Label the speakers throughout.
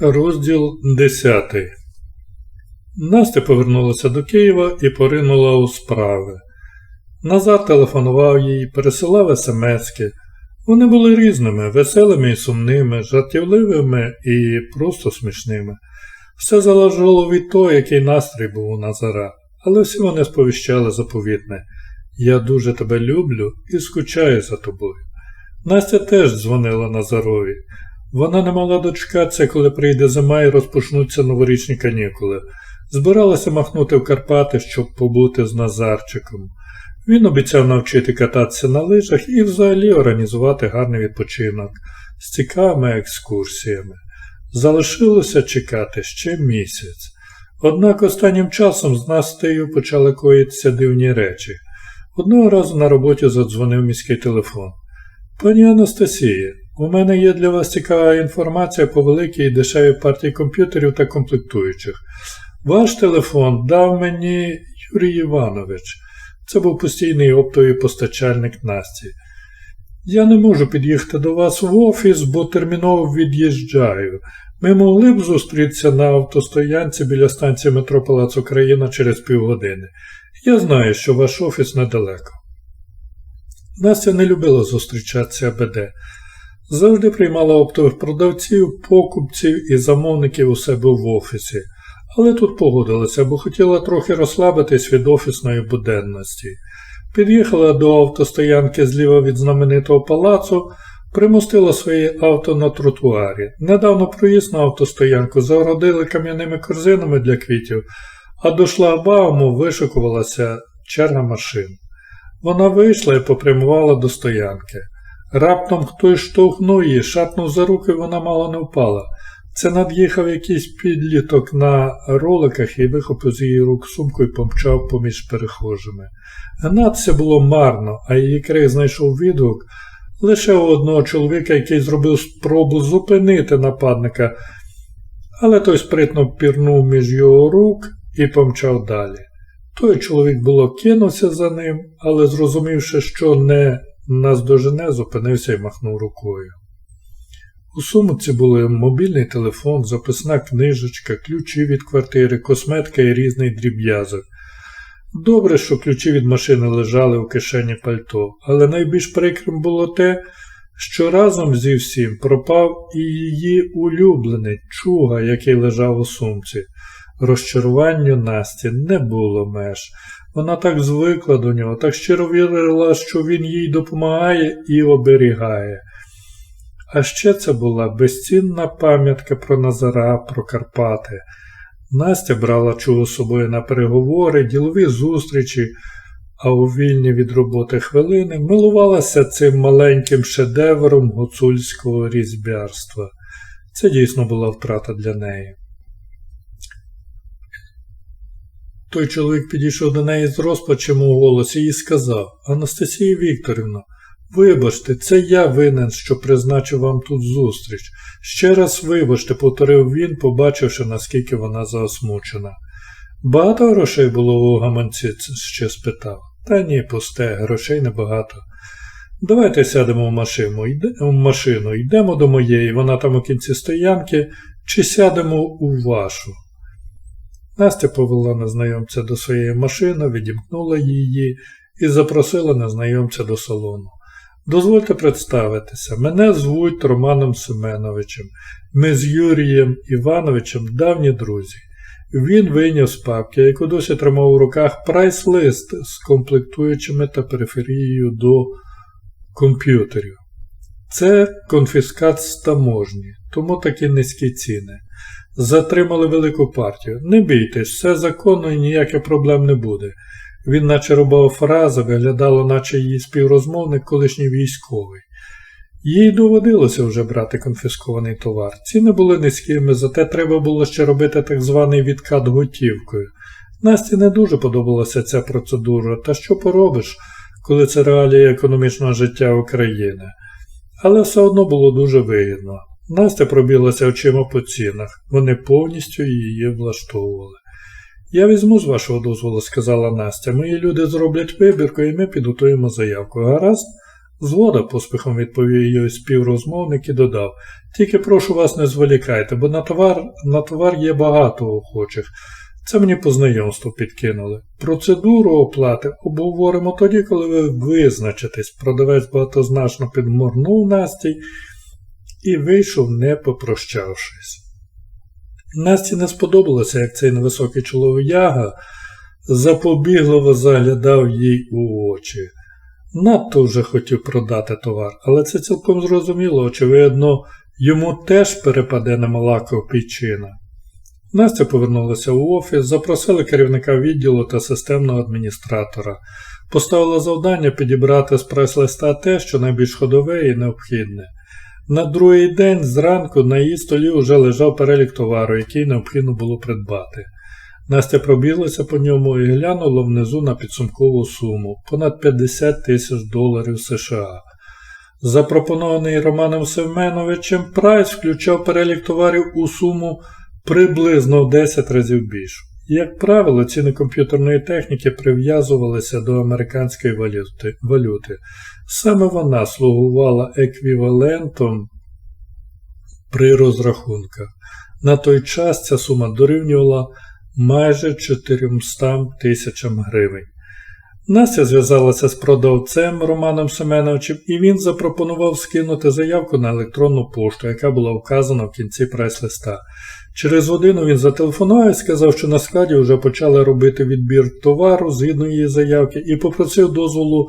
Speaker 1: Розділ 10 Настя повернулася до Києва і поринула у справи. Назар телефонував їй, пересилав смски. Вони були різними, веселими і сумними, жартівливими і просто смішними. Все залежало від того, який настрій був у Назара, але всі вони сповіщали заповітне Я дуже тебе люблю і скучаю за тобою. Настя теж дзвонила Назарові. Вона не могла дочекатися, коли прийде зима і розпочнуться новорічні канікули. Збиралася махнути в Карпати, щоб побути з Назарчиком. Він обіцяв навчити кататися на лижах і взагалі організувати гарний відпочинок з цікавими екскурсіями. Залишилося чекати ще місяць. Однак останнім часом з Настею почали коїтися дивні речі. Одного разу на роботі задзвонив міський телефон. Пані Анастасія, у мене є для вас цікава інформація по великій і дешевій партії комп'ютерів та комплектуючих. Ваш телефон дав мені Юрій Іванович. Це був постійний оптовий постачальник Насті. Я не можу під'їхати до вас в офіс, бо терміново від'їжджаю. Ми могли б зустрітися на автостоянці біля станції метро Палац Україна через півгодини. Я знаю, що ваш офіс недалеко. Настя не любила зустрічатися АБД. Завжди приймала оптових продавців, покупців і замовників у себе в офісі, але тут погодилася, бо хотіла трохи розслабитись від офісної буденності. Під'їхала до автостоянки зліва від знаменитого палацу, примостила своє авто на тротуарі. Недавно проїзд на автостоянку загородили кам'яними корзинами для квітів, а до шлагбауму вишикувалася черга машин. Вона вийшла і попрямувала до стоянки. Раптом хтось штовхнув її, шатнув за руки, вона мало не впала. Це над'їхав якийсь підліток на роликах і вихопив з її рук сумку і помчав поміж перехожими. Гнатися було марно, а її крик знайшов відгук лише у одного чоловіка, який зробив спробу зупинити нападника, але той спритно пірнув між його рук і помчав далі. Той чоловік було кинувся за ним, але зрозумівши, що не наздожене, зупинився і махнув рукою. У сумці були мобільний телефон, записна книжечка, ключі від квартири, косметика і різний дріб'язок. Добре, що ключі від машини лежали у кишені пальто, але найбільш прикрим було те, що разом зі всім пропав і її улюблений чуга, який лежав у сумці. Розчаруванню Насті не було меж. Вона так звикла до нього, так щиро вірила, що він їй допомагає і оберігає. А ще це була безцінна пам'ятка про Назара, про Карпати. Настя брала чого собою на переговори, ділові зустрічі, а у вільні від роботи хвилини милувалася цим маленьким шедевром гуцульського різьбярства. Це дійсно була втрата для неї. Той чоловік підійшов до неї з розпачем у голосі і сказав Анастасія Вікторівна, вибачте, це я винен, що призначив вам тут зустріч. Ще раз вибачте, повторив він, побачивши, наскільки вона заосмучена. Багато грошей було у гаманці, ще спитав. Та ні, пусте, грошей небагато. Давайте сядемо в машину, йде, в машину, йдемо до моєї, вона там у кінці стоянки, чи сядемо у вашу. Настя повела незнайомця до своєї машини, відімкнула її і запросила незнайомця до салону. Дозвольте представитися, мене звуть Романом Семеновичем. Ми з Юрієм Івановичем давні друзі. Він вийняв з папки, яку досі тримав у руках прайс-лист з комплектуючими та периферією до комп'ютерів. Це конфіскат з таможні, тому такі низькі ціни. Затримали велику партію. Не бійтесь, все законно і ніяких проблем не буде. Він наче рубав фрази, виглядало, наче її співрозмовник, колишній військовий. Їй доводилося вже брати конфіскований товар. Ціни були низькими, зате треба було ще робити так званий відкат готівкою. Насті не дуже подобалася ця процедура, та що поробиш, коли це реалії економічного життя України. Але все одно було дуже вигідно. Настя пробілася очима по цінах, вони повністю її влаштовували. Я візьму з вашого дозволу, сказала Настя. Мої люди зроблять вибірку і ми підготуємо заявку. Гаразд? Згода, поспіхом відповів її співрозмовник і додав. Тільки прошу вас не зволікайте, бо на товар, на товар є багато охочих. Це мені по знайомству підкинули. Процедуру оплати обговоримо тоді, коли ви визначитесь. Продавець багатозначно підморгнув Насті і вийшов, не попрощавшись. Насті не сподобалося, як цей невисокий чолов'яга запобігливо заглядав їй у очі. Надто вже хотів продати товар, але це цілком зрозуміло, очевидно, йому теж перепаде немала копійчина. Настя повернулася у офіс, запросили керівника відділу та системного адміністратора, поставила завдання підібрати з прес-листа те, що найбільш ходове і необхідне. На другий день зранку на її столі вже лежав перелік товару, який необхідно було придбати. Настя пробіглася по ньому і глянула внизу на підсумкову суму понад 50 тисяч доларів США. Запропонований Романом Семеновичем прайс включав перелік товарів у суму приблизно в 10 разів більшу. Як правило, ціни комп'ютерної техніки прив'язувалися до американської валюти. валюти. Саме вона слугувала еквівалентом при розрахунках. На той час ця сума дорівнювала майже 400 тисячам гривень. Настя зв'язалася з продавцем Романом Семеновичем, і він запропонував скинути заявку на електронну пошту, яка була вказана в кінці прайс-листа. Через годину він зателефонував і сказав, що на складі вже почали робити відбір товару згідно її заявки, і попросив дозволу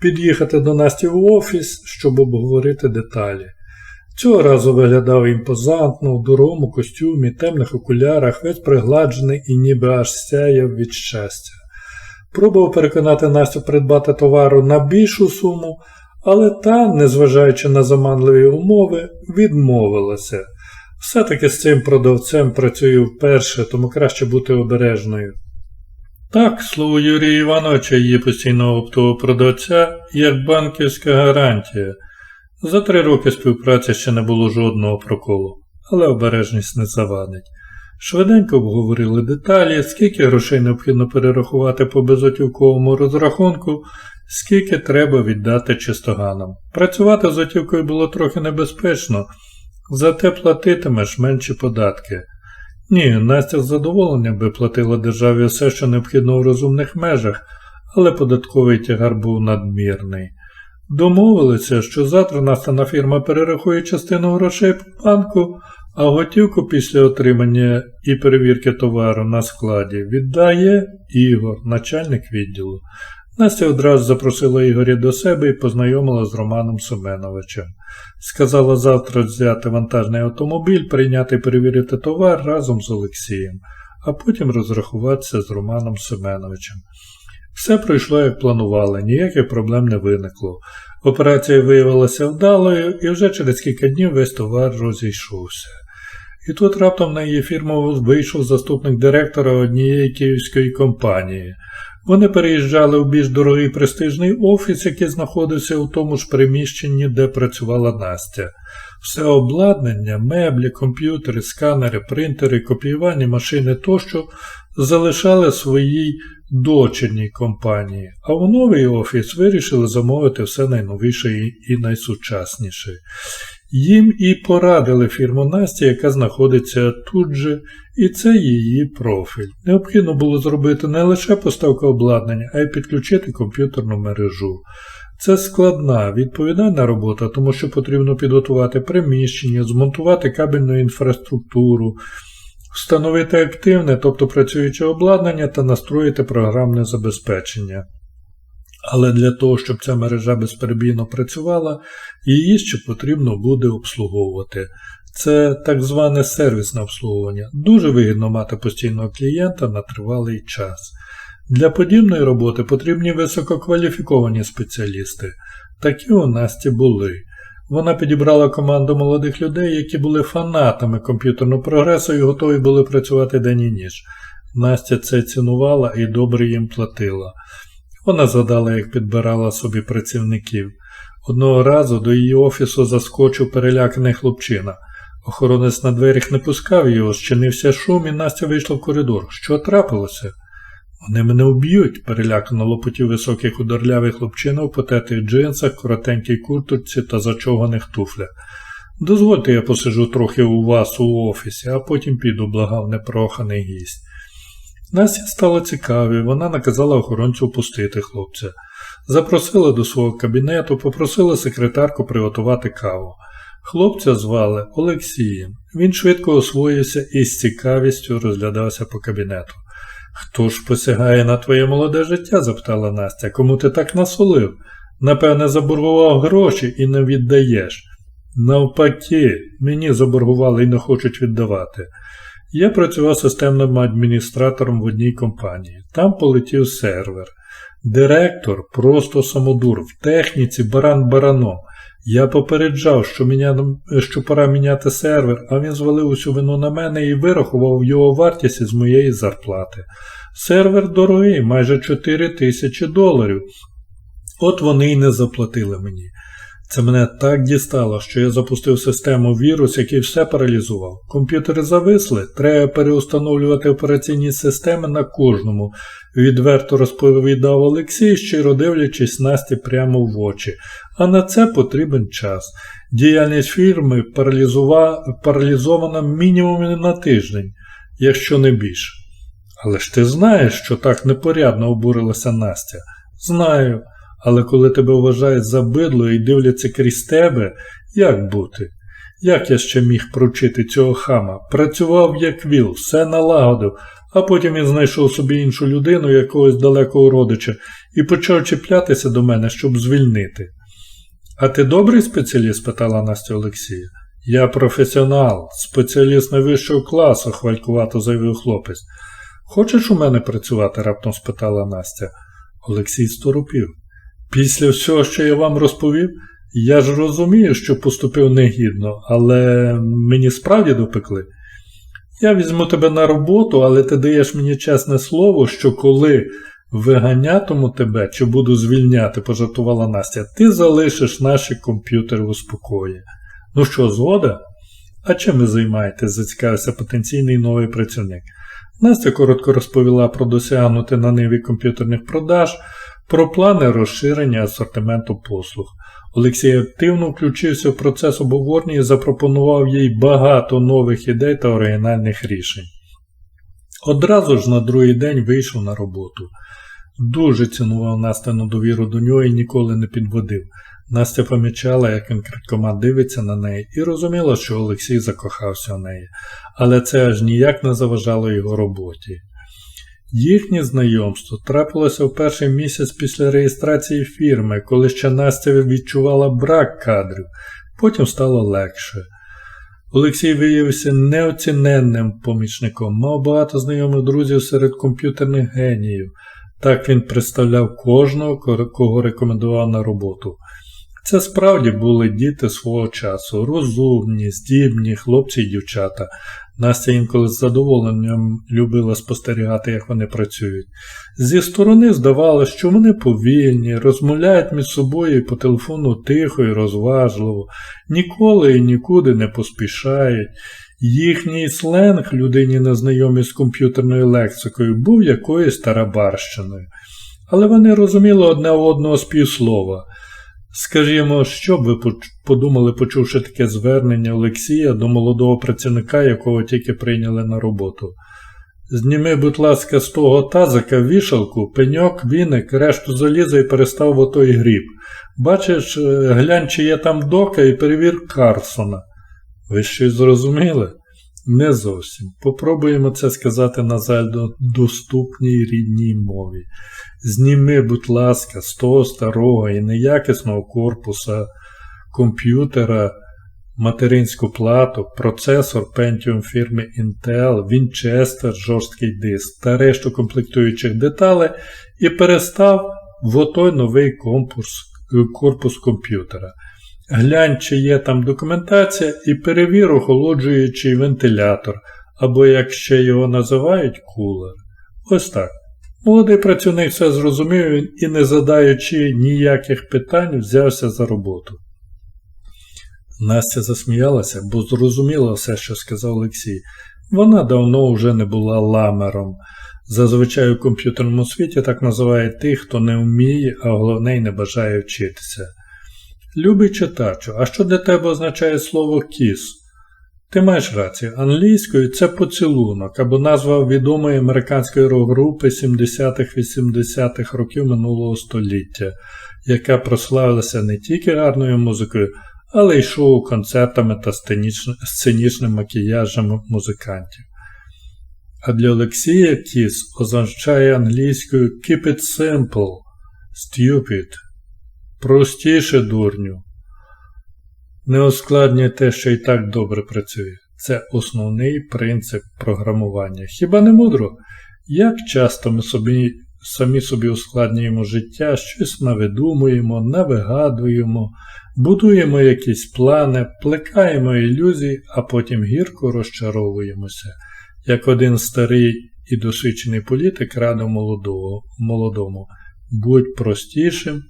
Speaker 1: під'їхати до Насті в офіс, щоб обговорити деталі. Цього разу виглядав імпозантно, в дорогому костюмі, темних окулярах, весь пригладжений і ніби аж сяяв від щастя. Пробував переконати Настю придбати товару на більшу суму, але та, незважаючи на заманливі умови, відмовилася. Все-таки з цим продавцем працюю вперше, тому краще бути обережною. Так, слово Юрія Івановича є постійного оптового продавця як банківська гарантія. За три роки співпраці ще не було жодного проколу, але обережність не завадить. Швиденько обговорили деталі, скільки грошей необхідно перерахувати по безготівковому розрахунку, скільки треба віддати чистоганам. Працювати з готівкою було трохи небезпечно, зате платитимеш менші податки. Ні, Настя з задоволенням би платила державі все, що необхідно в розумних межах, але податковий тягар був надмірний. Домовилися, що завтра настана фірма перерахує частину грошей по банку, а готівку після отримання і перевірки товару на складі віддає Ігор, начальник відділу. Настя одразу запросила Ігоря до себе і познайомила з Романом Семеновичем. Сказала завтра взяти вантажний автомобіль, прийняти перевірити товар разом з Олексієм, а потім розрахуватися з Романом Семеновичем. Все пройшло, як планували, ніяких проблем не виникло. Операція виявилася вдалою і вже через кілька днів весь товар розійшовся. І тут раптом на її фірму вийшов заступник директора однієї київської компанії. Вони переїжджали в більш дорогий престижний офіс, який знаходився у тому ж приміщенні, де працювала Настя. Все обладнання, меблі, комп'ютери, сканери, принтери, копіювальні машини тощо залишали своїй дочірній компанії, а у новий офіс вирішили замовити все найновіше і найсучасніше. Їм і порадили фірму Насті, яка знаходиться тут же, і це її профіль. Необхідно було зробити не лише поставку обладнання, а й підключити комп'ютерну мережу. Це складна, відповідальна робота, тому що потрібно підготувати приміщення, змонтувати кабельну інфраструктуру, встановити активне, тобто працююче обладнання та настроїти програмне забезпечення. Але для того, щоб ця мережа безперебійно працювала, її ще потрібно буде обслуговувати. Це так зване сервісне обслуговування. Дуже вигідно мати постійного клієнта на тривалий час. Для подібної роботи потрібні висококваліфіковані спеціалісти. Такі у Насті були. Вона підібрала команду молодих людей, які були фанатами комп'ютерного прогресу і готові були працювати день і ніч. Настя це цінувала і добре їм платила. Вона згадала, як підбирала собі працівників. Одного разу до її офісу заскочив переляканий хлопчина. Охоронець на дверях не пускав його, щинився шум, і Настя вийшла в коридор. Що трапилося? Вони мене вб'ють, перелякано лопотів високий худорлявий хлопчина в потетих джинсах, коротенькій курточці та зачованих туфлях. Дозвольте, я посиджу трохи у вас у офісі, а потім піду, благав непроханий гість. Насті стало цікаво, і вона наказала охоронцю впустити хлопця. Запросила до свого кабінету, попросила секретарку приготувати каву. Хлопця звали Олексієм. Він швидко освоївся і з цікавістю розглядався по кабінету. Хто ж посягає на твоє молоде життя? запитала Настя. Кому ти так насолив? Напевне, заборгував гроші і не віддаєш. Навпаки, мені заборгували і не хочуть віддавати. Я працював системним адміністратором в одній компанії. Там полетів сервер. Директор просто самодур, в техніці баран бараном. Я попереджав, що, міня... що пора міняти сервер, а він звалив усю вину на мене і вирахував його вартість із моєї зарплати. Сервер дорогий, майже 4 тисячі доларів. От вони й не заплатили мені. Це мене так дістало, що я запустив систему вірус, який все паралізував. Комп'ютери зависли, треба переустановлювати операційні системи на кожному, відверто розповідав Олексій, щиро дивлячись Насті прямо в очі. А на це потрібен час. Діяльність фірми паралізована мінімум на тиждень, якщо не більше. Але ж ти знаєш, що так непорядно обурилася Настя. Знаю. Але коли тебе вважають за бидло і дивляться крізь тебе, як бути? Як я ще міг прочити цього хама? Працював як віл, все налагодив, а потім він знайшов собі іншу людину, якогось далекого родича, і почав чіплятися до мене, щоб звільнити. А ти добрий спеціаліст? спитала Настя Олексія. Я професіонал, спеціаліст найвищого класу, хвалькувато заявив хлопець. Хочеш у мене працювати? раптом спитала Настя. Олексій сторопів. Після всього, що я вам розповів, я ж розумію, що поступив негідно, але мені справді допекли. Я візьму тебе на роботу, але ти даєш мені чесне слово, що коли виганятиму тебе чи буду звільняти, пожартувала Настя, ти залишиш наші комп'ютери у спокої. Ну що, згода? А чим ви займаєтесь? зацікавився потенційний новий працівник. Настя коротко розповіла про досягнути на ниві комп'ютерних продаж про плани розширення асортименту послуг. Олексій активно включився в процес обговорення і запропонував їй багато нових ідей та оригінальних рішень. Одразу ж на другий день вийшов на роботу. Дуже цінував Настину довіру до нього і ніколи не підводив. Настя помічала, як він крадькома дивиться на неї, і розуміла, що Олексій закохався в неї, але це аж ніяк не заважало його роботі. Їхнє знайомство трапилося в перший місяць після реєстрації фірми, коли ще Настя відчувала брак кадрів, потім стало легше. Олексій виявився неоціненним помічником, мав багато знайомих друзів серед комп'ютерних геніїв. Так він представляв кожного, кого рекомендував на роботу. Це справді були діти свого часу, розумні, здібні, хлопці й дівчата. Настя інколи з задоволенням любила спостерігати, як вони працюють. Зі сторони здавалося, що вони повільні, розмовляють між собою по телефону тихо і розважливо, ніколи і нікуди не поспішають. Їхній сленг, людині незнайомій з комп'ютерною лексикою, був якоюсь тарабарщиною. Але вони розуміли одне одного з півслова. Скажімо, що б ви подумали, почувши таке звернення Олексія до молодого працівника, якого тільки прийняли на роботу. Зніми, будь ласка, з того тазика вішалку, пеньок, віник, решту заліза і перестав в отой гріб. Бачиш, е, глянь, чи є там дока і перевір Карсона. Ви щось зрозуміли? Не зовсім. Попробуємо це сказати на доступній рідній мові. Зніми, будь ласка, з того старого і неякісного корпуса комп'ютера, материнську плату, процесор Pentium фірми Intel, Winchester, жорсткий диск та решту комплектуючих деталей і перестав в отой новий корпус, корпус комп'ютера. Глянь, чи є там документація, і перевір охолоджуючий вентилятор, або, як ще його називають, кулер. Ось так. Молодий працівник все зрозумів і, не задаючи ніяких питань, взявся за роботу. Настя засміялася, бо зрозуміла все, що сказав Олексій. Вона давно вже не була ламером. Зазвичай у комп'ютерному світі так називають тих, хто не вміє, а головне й не бажає вчитися. Любий читачу, а що для тебе означає слово кіс? Ти маєш рацію, англійською це поцілунок або назва відомої американської рок-групи 70-х-80-х років минулого століття, яка прославилася не тільки гарною музикою, але й шоу-концертами та сценічним макіяжем музикантів. А для Олексія Кіс означає англійською Keep it simple, stupid, простіше дурню. Не ускладнюй те, що і так добре працює. Це основний принцип програмування. Хіба не мудро? Як часто ми собі, самі собі ускладнюємо життя, щось навидумуємо, навигадуємо, будуємо якісь плани, плекаємо ілюзії, а потім гірко розчаровуємося, як один старий і досвідчений політик радив молодому будь простішим,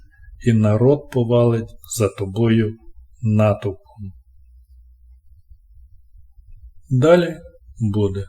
Speaker 1: і народ повалить за тобою натовпом. Далі буде.